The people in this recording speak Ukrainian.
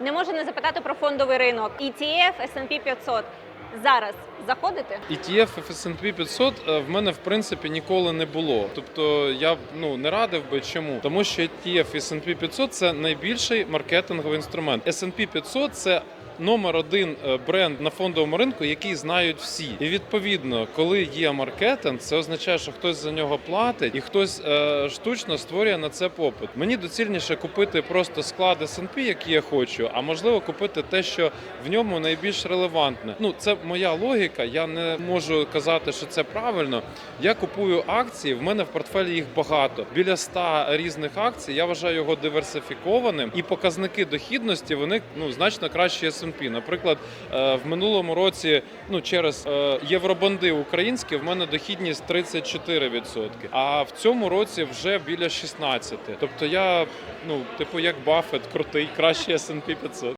Не можу не запитати про фондовий ринок. ETF, S&P 500. Зараз заходите? ETF S&P 500 е, в мене в принципі ніколи не було. Тобто я ну не радив би чому, тому що ETF S&P 500 – це найбільший маркетинговий інструмент. S&P 500 – це Номер один е, бренд на фондовому ринку, який знають всі, і відповідно, коли є маркетинг, це означає, що хтось за нього платить і хтось е, штучно створює на це попит. Мені доцільніше купити просто склад S&P, який я хочу, а можливо купити те, що в ньому найбільш релевантне. Ну це моя логіка. Я не можу казати, що це правильно. Я купую акції. В мене в портфелі їх багато. Біля 100 різних акцій. Я вважаю його диверсифікованим, і показники дохідності вони ну значно краще S&P. Наприклад, е, в минулому році, ну через е, євробонди українські, в мене дохідність 34%, а в цьому році вже біля 16%. Тобто я, ну типу, як Баффет, крутий, краще S&P 500.